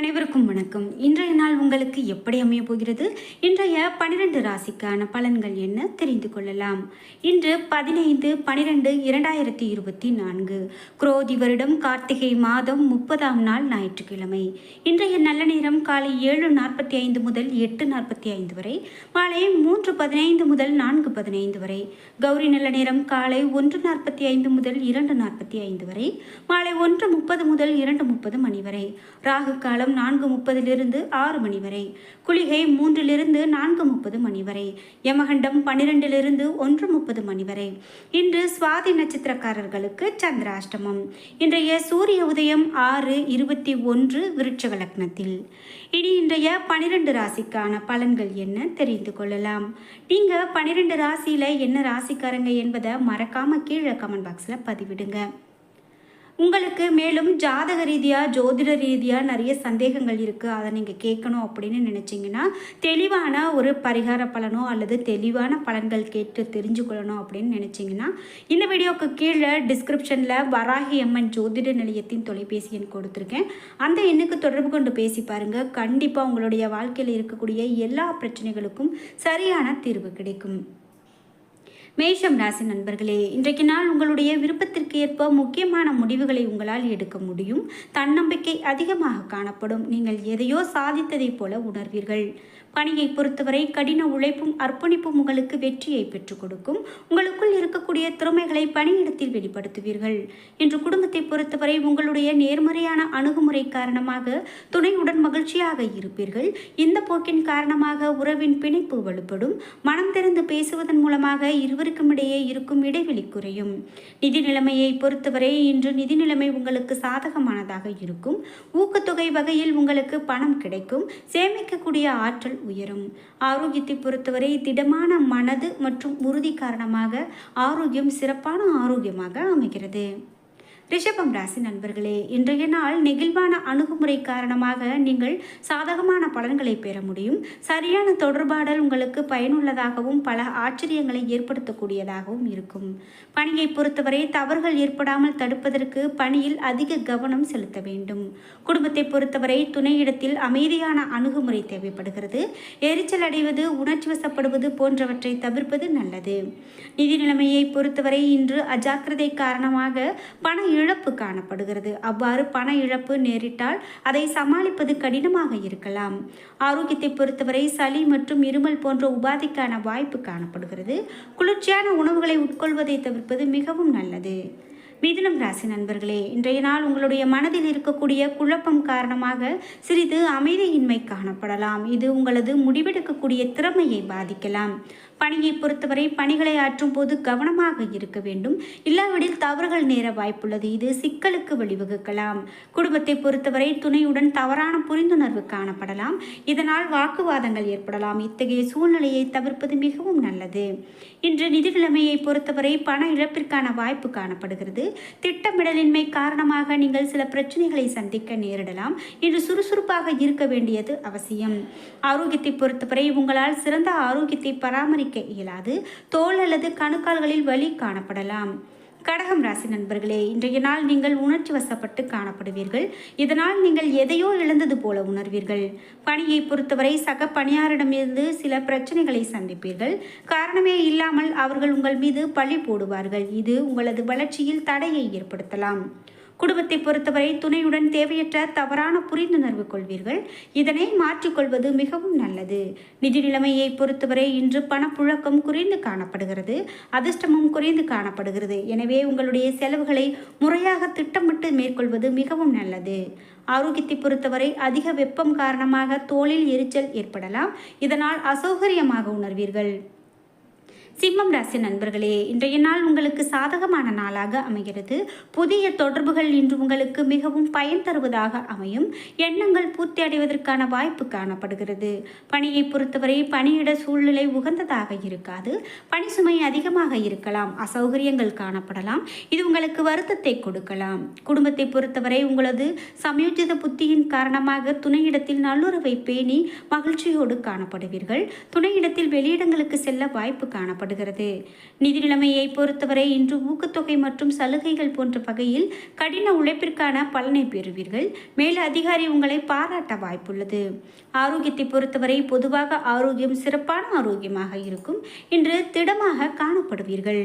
அனைவருக்கும் வணக்கம். இன்றைய நாள் உங்களுக்கு எப்படி அமைய போகிறது? இன்றைய பனிரெண்டு ராசிக்கான பலன்கள் என்ன தெரிந்து கொள்ளலாம். இன்று பதினைந்து பனிரெண்டு இரண்டாயிரத்தி இருபத்தி நான்கு. குரோதி வருடம் கார்த்திகை மாதம் முப்பதாம் நாள் ஞாயிற்றுக்கிழமை. இன்றைய நல்ல நேரம் காலை ஏழு நாற்பத்தி ஐந்து முதல் எட்டு நாற்பத்தி ஐந்து வரை மாலை மூன்று பதினைந்து முதல் நான்கு பதினைந்து வரை கௌரி நல்ல நேரம் காலை ஒன்று நாற்பத்தி ஐந்து முதல் இரண்டு நாற்பத்தி ஐந்து வரை மாலை ஒன்று முப்பது முதல் இரண்டு முப்பது மணி வரை. ராகு காலம் நான்கு முப்பதிலிருந்து ஆறு மணி வரை. குளிகை மூன்றிலிருந்து நான்கு முப்பது மணி வரை. யமகண்டம் பன்னிரெண்டிலிருந்து ஒன்று முப்பது மணி வரை. இன்று சுவாதி நட்சத்திரக்காரர்களுக்கு சந்திராஷ்டமம். இன்றைய சூரிய உதயம் ஆறு இருபத்தி ஒன்று விருட்சக லக்னத்தில். இனி இன்றைய பனிரெண்டு ராசிக்கான பலன்கள் என்ன தெரிந்து கொள்ளலாம். நீங்க பனிரெண்டு ராசியில என்ன ராசிக்காரங்க என்பதை மறக்காம கீழே கமெண்ட் பாக்ஸ்ல பதிவிடுங்க. உங்களுக்கு மேலும் ஜாதக ரீதியாக ஜோதிட ரீதியாக நிறைய சந்தேகங்கள் இருக்குது அதை நீங்கள் கேட்கணும் அப்படின்னு நினச்சிங்கன்னா தெளிவான ஒரு பரிகார பலனோ அல்லது தெளிவான பலன்கள் கேட்டு தெரிஞ்சுக்கொள்ளணும் அப்படின்னு நினச்சிங்கன்னா இந்த வீடியோவுக்கு கீழே டிஸ்கிரிப்ஷனில் வராகி அம்மன் ஜோதிட நிலையத்தின் தொலைபேசி எண் கொடுத்துருக்கேன். அந்த எண்ணுக்கு தொடர்பு கொண்டு பேசி பாருங்கள் கண்டிப்பாக உங்களுடைய வாழ்க்கையில் இருக்கக்கூடிய எல்லா பிரச்சனைகளுக்கும் சரியான தீர்வு கிடைக்கும். மேஷம் ராசி நண்பர்களே இன்றைக்கு நாள் உங்களுடைய விருப்பத்திற்கு ஏற்ப முக்கியமான முடிவுகளை உங்களால் எடுக்க முடியும். தன்னம்பிக்கை அதிகமாக காணப்படும். நீங்கள் எதையோ சாதித்ததைப் போல உணர்வீர்கள். பணியை பொறுத்தவரை கடின உழைப்பும் அர்ப்பணிப்பும் உங்களுக்கு வெற்றியை பெற்றுக் கொடுக்கும். உங்களுக்குள் இருக்கக்கூடிய திறமைகளை பணியிடத்தில் வெளிப்படுத்துவீர்கள். இன்று குடும்பத்தை பொறுத்தவரை உங்களுடைய நேர்மறையான அணுகுமுறை காரணமாக துணையுடன் மகிழ்ச்சியாக இருப்பீர்கள். இந்த போக்கின் காரணமாக உறவின் பிணைப்பு வலுப்படும். மனம் திறந்து பேசுவதன் மூலமாக இருவருக்கும் இடையே இருக்கும் இடைவெளி குறையும். நிதி நிலைமையை பொறுத்தவரை இன்று நிதி நிலைமை உங்களுக்கு சாதகமானதாக இருக்கும். ஊக்கத்தொகை வகையில் உங்களுக்கு பணம் கிடைக்கும். சேமிக்கக்கூடிய ஆற்றல் உயரும். ஆரோக்கியத்தை பொறுத்தவரை திடமான மனது மற்றும் உறுதி காரணமாக ஆரோக்கியம் சிறப்பான ஆரோக்கியமாக அமைகிறது. ரிஷபம் ராசி நண்பர்களே இன்றைய நாள் நெகிழ்வான அணுகுமுறை காரணமாக நீங்கள் சாதகமான பலன்களை பெற முடியும். சரியான தொடர்பாடல் உங்களுக்கு பயனுள்ளதாகவும் பல ஆச்சரியங்களை ஏற்படுத்தக்கூடியதாகவும் இருக்கும். பணியை பொறுத்தவரை தவறுகள் ஏற்படாமல் தடுப்பதற்கு பணியில் அதிக கவனம் செலுத்த வேண்டும். குடும்பத்தை பொறுத்தவரை துணையிடத்தில் அமைதியான அணுகுமுறை தேவைப்படுகிறது. எரிச்சல் அடைவது உணர்ச்சி வசப்படுவது போன்றவற்றை தவிர்ப்பது நல்லது. நிதி நிலைமையை பொறுத்தவரை இன்று அஜாக்கிரதை காரணமாக பண இழப்பு காணப்படுகிறது. அவ்வாறு பண இழப்பு நேரிட்டால் அதை சமாளிப்பது கடினமாக இருக்கலாம். ஆரோக்கியத்தை பொறுத்தவரை சளி மற்றும் இருமல் போன்ற உபாதைக்கான வாய்ப்பு காணப்படுகிறது. குளிர்ச்சியான உணவுகளை உட்கொள்வதை தவிர்ப்பது மிகவும் நல்லது. மிதுனம் ராசி நண்பர்களே இன்றைய நாள் உங்களுடைய மனதில் இருக்கக்கூடிய குழப்பம் காரணமாக சிறிது அமைதியின்மை காணப்படலாம். இது உங்களது முடிவெடுக்கக்கூடிய திறமையை பாதிக்கலாம். பணியை பொறுத்தவரை பணிகளை ஆற்றும் போது கவனமாக இருக்க வேண்டும். இல்லாவிடில் தவறுகள் நேர வாய்ப்புள்ளது. இது சிக்கலுக்கு வழிவகுக்கலாம். குடும்பத்தை பொறுத்தவரை துணையுடன் தவறான புரிந்துணர்வு காணப்படலாம். இதனால் வாக்குவாதங்கள் ஏற்படலாம். இத்தகைய சூழ்நிலையை தவிர்ப்பது மிகவும் நல்லது. இன்று நிதி பொறுத்தவரை பண இழப்பிற்கான வாய்ப்பு காணப்படுகிறது. திட்டமிடலின்மை காரணமாக நீங்கள் சில பிரச்சனைகளை சந்திக்க நேரிடலாம் இன்று சுறுசுறுப்பாக இருக்க வேண்டியது அவசியம். ஆரோக்கியத்தை பொறுத்தவரை உங்களால் சிறந்த ஆரோக்கியத்தை பராமரிக்க இயலாது. தோல் அல்லது கணுக்கால்களில் வலி காணப்படலாம். கடகம் ராசி நண்பர்களே இன்றைய நாள் நீங்கள் உணர்ச்சி வசப்பட்டு காணப்படுவீர்கள். இதனால் நீங்கள் எதையோ இழந்தது போல உணர்வீர்கள். பணியை பொறுத்தவரை சக பணியாரிடமிருந்து சில பிரச்சனைகளை சந்திப்பீர்கள். காரணமே இல்லாமல் அவர்கள் உங்கள் மீது பழி போடுவார்கள். இது உங்களது வளர்ச்சியில் தடையை ஏற்படுத்தலாம். குடும்பத்தை பொறுத்தவரை துணையுடன் தேவையற்ற தவறான புரிந்துணர்வு கொள்வீர்கள். இதனை மாற்றிக்கொள்வது மிகவும் நல்லது. நிதி நிலைமையை பொறுத்தவரை இன்று பணப்புழக்கம் குறைந்து காணப்படுகிறது. அதிர்ஷ்டமும் குறைந்து காணப்படுகிறது. எனவே உங்களுடைய செலவுகளை முறையாக திட்டமிட்டு மேற்கொள்வது மிகவும் நல்லது. ஆரோக்கியத்தை பொறுத்தவரை அதிக வெப்பம் காரணமாக தோலில் எரிச்சல் ஏற்படலாம். இதனால் அசௌகரியமாக உணர்வீர்கள். சிம்மம் ராசி நண்பர்களே இன்றைய நாள் உங்களுக்கு சாதகமான நாளாக அமைகிறது. புதிய தொடர்புகள் இன்று உங்களுக்கு மிகவும் பயன் தருவதாக அமையும். எண்ணங்கள் பூர்த்தி அடைவதற்கான வாய்ப்பு காணப்படுகிறது. பணியை பொறுத்தவரை பணியிட சூழ்நிலை உகந்ததாக இருக்காது. பணி சுமை அதிகமாக இருக்கலாம். அசௌகரியங்கள் காணப்படலாம். இது உங்களுக்கு வருத்தத்தை கொடுக்கலாம். குடும்பத்தை பொறுத்தவரை உங்களது சமயோஜித புத்தியின் காரணமாக துணையிடத்தில் நல்லுறவை பேணி மகிழ்ச்சியோடு காணப்படுவீர்கள். துணையிடத்தில் வெளியிடங்களுக்கு செல்ல வாய்ப்பு காணப்படும் காணப்படுகிறது நிதி நிலைமையை பொறுத்தவரை இன்று ஊக்கத்தொகை மற்றும் சலுகைகள் போன்ற வகையில் கடின உழைப்பிற்கான பலனை பெறுவீர்கள். மேல் அதிகாரி உங்களை பாராட்ட வாய்ப்புள்ளது. ஆரோக்கியத்தை பொறுத்தவரை பொதுவாக ஆரோக்கியம் சிறப்பான ஆரோக்கியமாக இருக்கும். இன்று திடமாக காணப்படுவீர்கள்.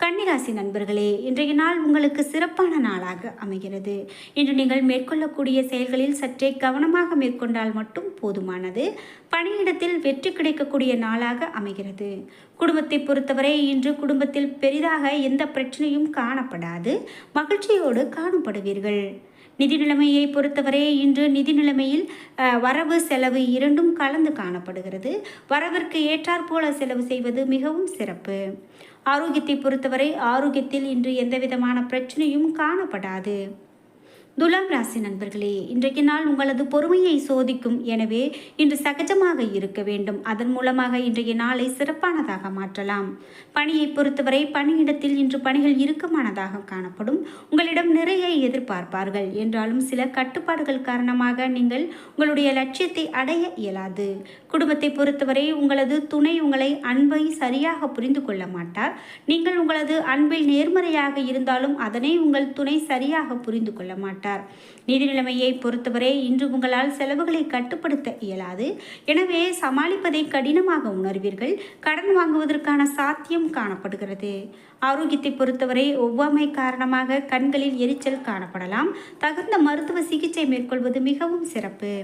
கன்னிராசி நண்பர்களே இன்றைய நாள் உங்களுக்கு சிறப்பான நாளாக அமைகிறது. இன்று நீங்கள் மேற்கொள்ளக்கூடிய செயல்களில் சற்றே கவனமாக மேற்கொண்டால் மட்டும் போதுமானது. பணியிடத்தில் வெற்றி கிடைக்கக்கூடிய நாளாக அமைகிறது. குடும்பத்தை பொறுத்தவரை இன்று குடும்பத்தில் பெரிதாக எந்த பிரச்சனையும் காணப்படாது. மகிழ்ச்சியோடு காணப்படுவீர்கள். நிதி நிலைமையை பொறுத்தவரை இன்று நிதி நிலைமையில் வரவு செலவு இரண்டும் கலந்து காணப்படுகிறது. வரவிற்கு ஏற்றாற்போல செலவு செய்வது மிகவும் சிறப்பு. ஆரோக்கியத்தை பொறுத்தவரை ஆரோக்கியத்தில் இன்று எந்தவிதமான பிரச்சனையும் காணப்படாது. துலாம் ராசி நண்பர்களே இன்றைக்கு நாள் உங்களது பொறுமையை சோதிக்கும். எனவே இன்று சகஜமாக இருக்க வேண்டும். அதன் மூலமாக இன்றைய நாளை சிறப்பானதாக மாற்றலாம். பணியை பொறுத்தவரை பணியிடத்தில் இன்று பணிகள் இறுக்கமானதாக காணப்படும். உங்களிடம் நிறைய எதிர்பார்ப்பார்கள். என்றாலும் சில கட்டுப்பாடுகள் காரணமாக நீங்கள் உங்களுடைய லட்சியத்தை அடைய இயலாது. குடும்பத்தை பொறுத்தவரை உங்களது துணை உங்களை அன்பை சரியாக புரிந்து கொள்ள மாட்டார். நீங்கள் உங்களது அன்பில் நேர்மறையாக இருந்தாலும் அதனை உங்கள் துணை சரியாக புரிந்து கொள்ள மாட்டார். நிதி நிலைமையை பொறுத்தவரை இன்று உங்களால் செலவுகளை கட்டுப்படுத்த இயலாது. எனவே சமாளிப்பதை கடினமாக உணர்வீர்கள். கடன் வாங்குவதற்கான சாத்தியம் காணப்படுகிறது. ஆரோக்கியத்தை பொறுத்தவரை ஒவ்வாமை காரணமாக கண்களில் எரிச்சல் காணப்படலாம். தகுந்த மருத்துவ சிகிச்சை மேற்கொள்வது மிகவும் சிறப்பு.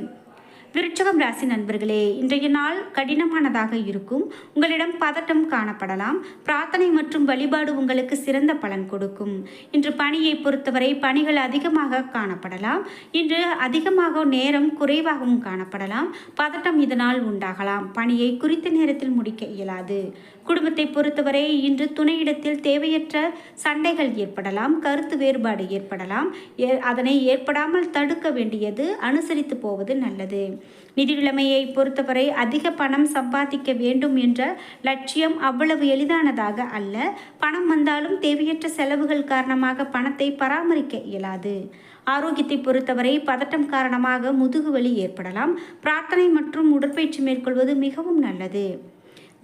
விருட்சகம் ராசி நண்பர்களே இன்றைய நாள் கடினமானதாக இருக்கும். உங்களிடம் பதட்டம் காணப்படலாம். பிரார்த்தனை மற்றும் வழிபாடு உங்களுக்கு சிறந்த பலன் கொடுக்கும். இன்று பணியை பொறுத்தவரை பணிகள் அதிகமாக காணப்படலாம். இன்று அதிகமாக நேரம் குறைவாகவும் காணப்படலாம். பதட்டம் இதனால் உண்டாகலாம். பணியை குறித்த நேரத்தில் முடிக்க இயலாது. குடும்பத்தை பொறுத்தவரை இன்று துணையிடத்தில் தேவையற்ற சண்டைகள் ஏற்படலாம். கருத்து வேறுபாடு ஏற்படலாம். ஏ- அதனை ஏற்படாமல் தடுக்க வேண்டியது அனுசரித்து போவது நல்லது. நிதி நிலைமையை பொறுத்தவரை அதிக பணம் சம்பாதிக்க வேண்டும் என்ற லட்சியம் அவ்வளவு எளிதானதாக அல்ல. பணம் வந்தாலும் தேவையற்ற செலவுகள் காரணமாக பணத்தை பராமரிக்க இயலாது. ஆரோக்கியத்தை பொறுத்தவரை பதட்டம் காரணமாக முதுகுவலி ஏற்படலாம். பிரார்த்தனை மற்றும் உடற்பயிற்சி மேற்கொள்வது மிகவும் நல்லது.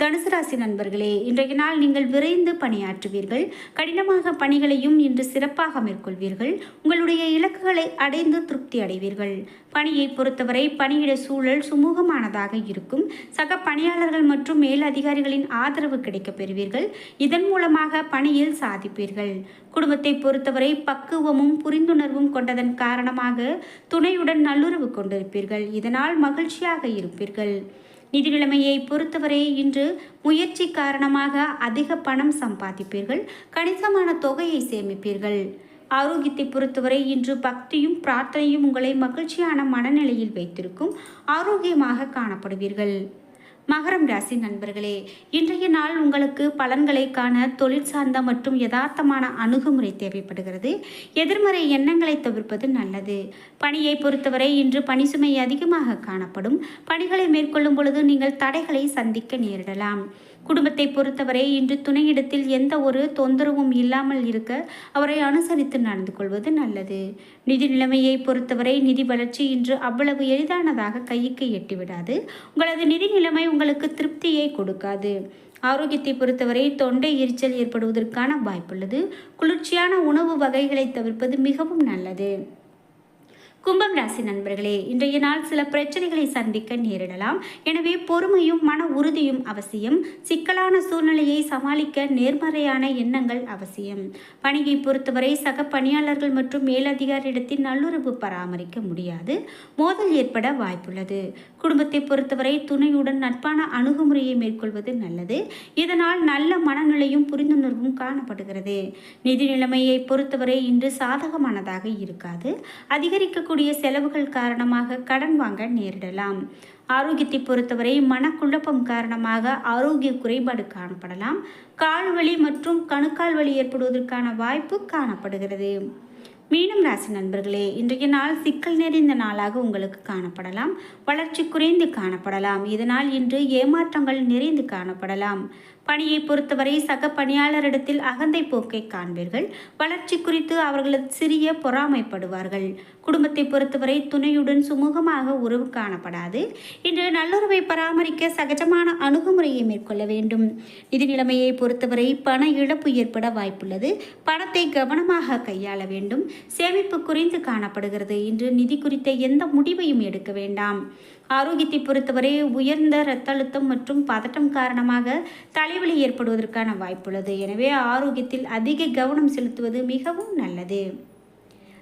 தனுசு ராசி நண்பர்களே இன்றைய நாள் நீங்கள் விரைந்து பணியாற்றுவீர்கள். கடினமாக பணிகளையும் இன்று சிறப்பாக மேற்கொள்வீர்கள். உங்களுடைய இலக்குகளை அடைந்து திருப்தி அடைவீர்கள். பணியை பொறுத்தவரை பணியிட சூழல் சுமூகமானதாக இருக்கும். சக பணியாளர்கள் மற்றும் மேல் அதிகாரிகளின் ஆதரவு கிடைக்கப் பெறுவீர்கள். இதன் மூலமாக பணியில் சாதிப்பீர்கள். குடும்பத்தை பொறுத்தவரை பக்குவமும் புரிந்துணர்வும் கொண்டதன் காரணமாக துணையுடன் நல்லுறவு கொண்டிருப்பீர்கள். இதனால் மகிழ்ச்சியாக இருப்பீர்கள். நிதி நிலைமையை பொறுத்தவரை இன்று முயற்சி காரணமாக அதிக பணம் சம்பாதிப்பீர்கள் கணிசமான தொகையை சேமிப்பீர்கள். ஆரோக்கியத்தை பொறுத்தவரை இன்று பக்தியும் பிரார்த்தனையும் உங்களை மகிழ்ச்சியான மனநிலையில் வைத்திருக்கும் ஆரோக்கியமாக காணப்படுவீர்கள். மகரம் ராசி நண்பர்களே இன்றைய நாள் உங்களுக்கு பலன்களை காண தொழில் சார்ந்த மற்றும் யதார்த்தமான அணுகுமுறை தேவைப்படுகிறது. எதிர்மறை எண்ணங்களை தவிர்ப்பது நல்லது. பணியை பொறுத்தவரை இன்று பணி சுமை அதிகமாக காணப்படும். பணிகளை மேற்கொள்ளும் பொழுது நீங்கள் தடைகளை சந்திக்க நேரிடலாம். குடும்பத்தை பொறுத்தவரை இன்று துணையிடத்தில் எந்த ஒரு தொந்தரவும் இல்லாமல் இருக்க அவரை அனுசரித்து நடந்து கொள்வது நல்லது. நிதி நிலைமையை பொறுத்தவரை நிதி வளர்ச்சி இன்று அவ்வளவு எளிதானதாக கைக்கு எட்டிவிடாது. உங்களது நிதி நிலைமை உங்களுக்கு திருப்தியை கொடுக்காது. ஆரோக்கியத்தை பொறுத்தவரை தொண்டை எரிச்சல் ஏற்படுவதற்கான வாய்ப்புள்ளது. குளிர்ச்சியான உணவு வகைகளை தவிர்ப்பது மிகவும் நல்லது. கும்பம் ராசி நண்பர்களே இன்றைய நாள் சில பிரச்சனைகளை சந்திக்க நேரிடலாம். எனவே பொறுமையும் மன உறுதியும் அவசியம். சிக்கலான சூழ்நிலையை சமாளிக்க நேர்மறையான எண்ணங்கள் அவசியம். பணியை பொறுத்தவரை சக பணியாளர்கள் மற்றும் மேலதிகாரியிடத்தில் நல்லுறவு பராமரிக்க முடியாது. மோதல் ஏற்பட வாய்ப்புள்ளது. குடும்பத்தை பொறுத்தவரை துணையுடன் நட்பான அணுகுமுறையை மேற்கொள்வது நல்லது. இதனால் நல்ல மனநிலையும் புரிந்துணர்வும் காணப்படுகிறது. நிதி நிலைமையை பொறுத்தவரை இன்று சாதகமானதாக இருக்காது. அதிகரிக்கக்கூடிய செலவுகள் காரணமாக கடன் வாங்க நேரிடலாம். ஆரோக்கியத்தை பொறுத்தவரை மனக்குழப்பம் காரணமாக ஆரோக்கிய குறைபாடு காணப்படலாம். கால் வலி மற்றும் கணுக்கால் வலி ஏற்படுவதற்கான வாய்ப்பு காணப்படுகிறது. மீனம் ராசி நண்பர்களே இன்றைய நாள் சிக்கல் நிறைந்த நாளாக உங்களுக்கு காணப்படலாம். வளர்ச்சி குறைந்து காணப்படலாம். இதனால் இன்று ஏமாற்றங்கள் நிறைந்து காணப்படலாம். பணியை பொறுத்தவரை சக பணியாளரிடத்தில் அகந்தை போக்கை காண்பீர்கள். வளர்ச்சி குறித்து அவர்களது சிறிய பொறாமைப்படுவார்கள். குடும்பத்தை பொறுத்தவரை துணையுடன் சுமூகமாக உறவு காணப்படாது. இன்று நல்லுறவை பராமரிக்க சகஜமான அணுகுமுறையை மேற்கொள்ள வேண்டும். நிதி நிலைமையை பொறுத்தவரை பண இழப்பு ஏற்பட வாய்ப்புள்ளது. பணத்தை கவனமாக கையாள வேண்டும். சேமிப்பு குறைந்து காணப்படுகிறது. இன்று நிதி குறித்த எந்த முடிவையும் எடுக்க வேண்டாம். ஆரோக்கியத்தை பொறுத்தவரை உயர்ந்த இரத்த அழுத்தம் மற்றும் பதட்டம் காரணமாக தலைவலி ஏற்படுவதற்கான வாய்ப்புள்ளது. எனவே ஆரோக்கியத்தில் அதிக கவனம் செலுத்துவது மிகவும் நல்லது.